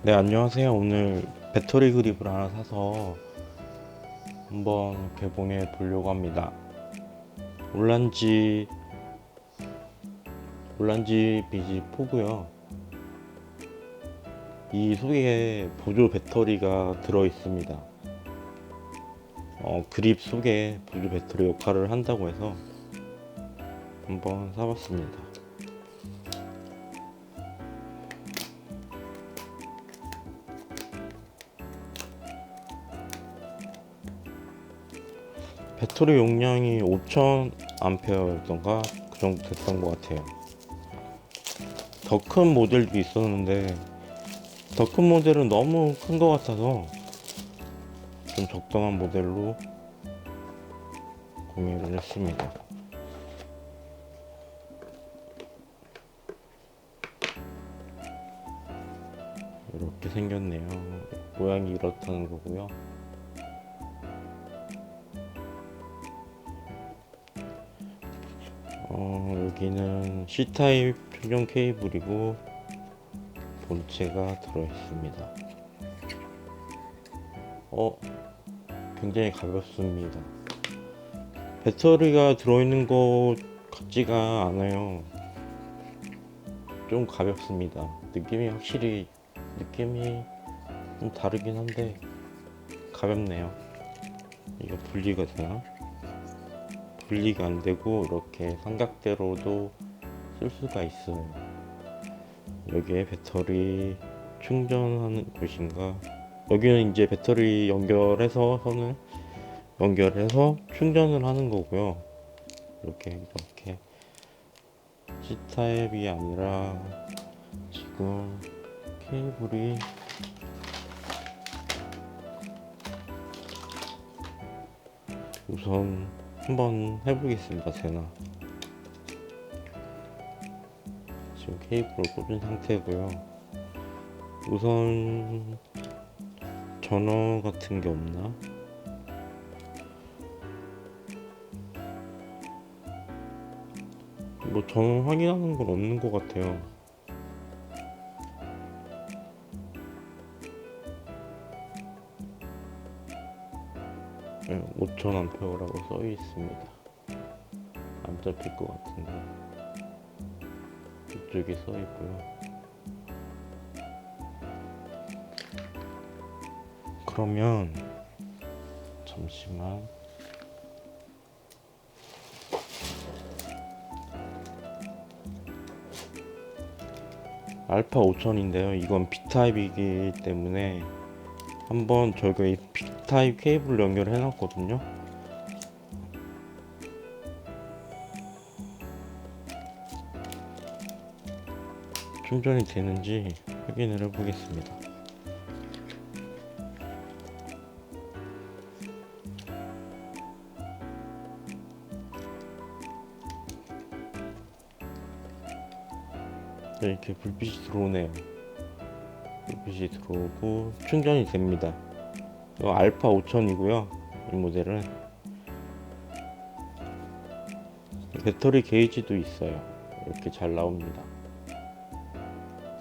네, 안녕하세요. 오늘 배터리 그립을 하나 사서 한번 개봉해 보려고 합니다. 올란지 올란지 BG4고요. 이 속에 보조 배터리가 들어 있습니다. 어, 그립 속에 보조 배터리 역할을 한다고 해서 한번 사봤습니다. 배터리 용량이 5000 암페어였던가 그 정도 됐던 것 같아요. 더 큰 모델도 있었는데 더 큰 모델은 너무 큰 것 같아서 좀 적당한 모델로 구매를 했습니다. 이렇게 생겼네요. 모양이 이렇다는 거고요. 어, 여기는 C타입 충전 케이블이고 본체가 들어있습니다. 어, 굉장히 가볍습니다. 배터리가 들어있는 것 같지가 않아요. 좀 가볍습니다. 느낌이 확실히 느낌이 좀 다르긴 한데 가볍네요. 이거 분리가 되나? 분리가 안 되고 이렇게 삼각대로도 쓸 수가 있어요. 여기에 배터리 충전하는 곳인가? 여기는 이제 배터리 연결해서 선을 연결해서 충전을 하는 거고요. 이렇게 이렇게 C 타입이 아니라 지금 케이블이 우선 한번 해보겠습니다 제나 지금 케이블을 꽂은 상태고요. 우선 전원 같은 게 없나? 뭐 전원 확인하는 건 없는 것 같아요 네, 5000암페어라고 써 있습니다. 안 잡힐 것 같은데 이쪽에 써 있고요. 그러면 잠시만 알파 5000인데요. 이건 B타입이기 때문에 한번 이 B타입 케이블 연결을 해놨거든요. 충전이 되는지 확인을 해 보겠습니다. 네, 이렇게 불빛이 들어오네요. 불빛이 들어오고 충전이 됩니다. 이거 알파 5000이고요. 이 모델은 배터리 게이지도 있어요. 이렇게 잘 나옵니다.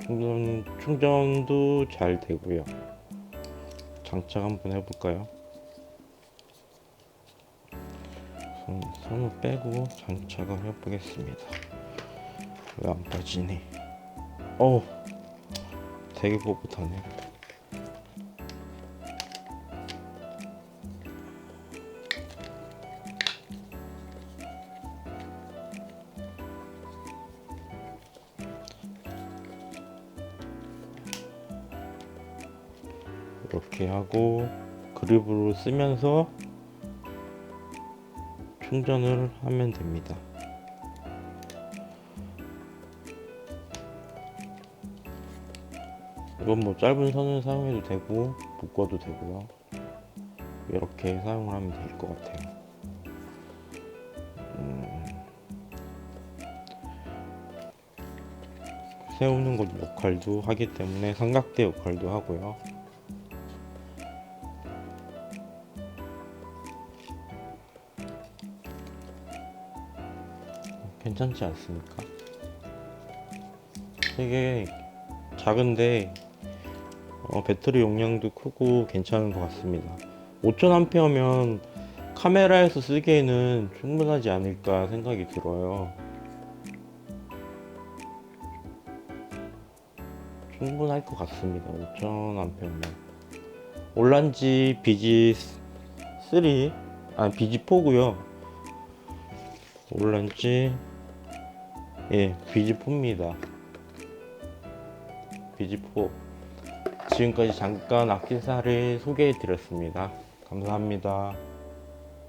충전 충전도 잘 되고요. 장착 한번 해볼까요? 손, 손을 빼고 장착을 해보겠습니다. 왜 안 빠지니? 어, 되게 뻣뻣하네. 이렇게 하고 그립으로 쓰면서 충전을 하면 됩니다. 이건 뭐 짧은 선을 사용해도 되고 묶어도 되고요. 이렇게 사용을 하면 될 것 같아요. 음, 세우는 것 역할도 하기 때문에 삼각대 역할도 하고요. 괜찮지 않습니까? 되게 작은데 어, 배터리 용량도 크고 괜찮은 것 같습니다. 5000A면 카메라에서 쓰기에는 충분하지 않을까 생각이 들어요. 충분할 것 같습니다. 5000A면. 올란지 BG3, 아, BG4고요. 올란지, 예, BG4입니다. BG4. 지금까지 잠깐 악기사를 소개해 드렸습니다. 감사합니다.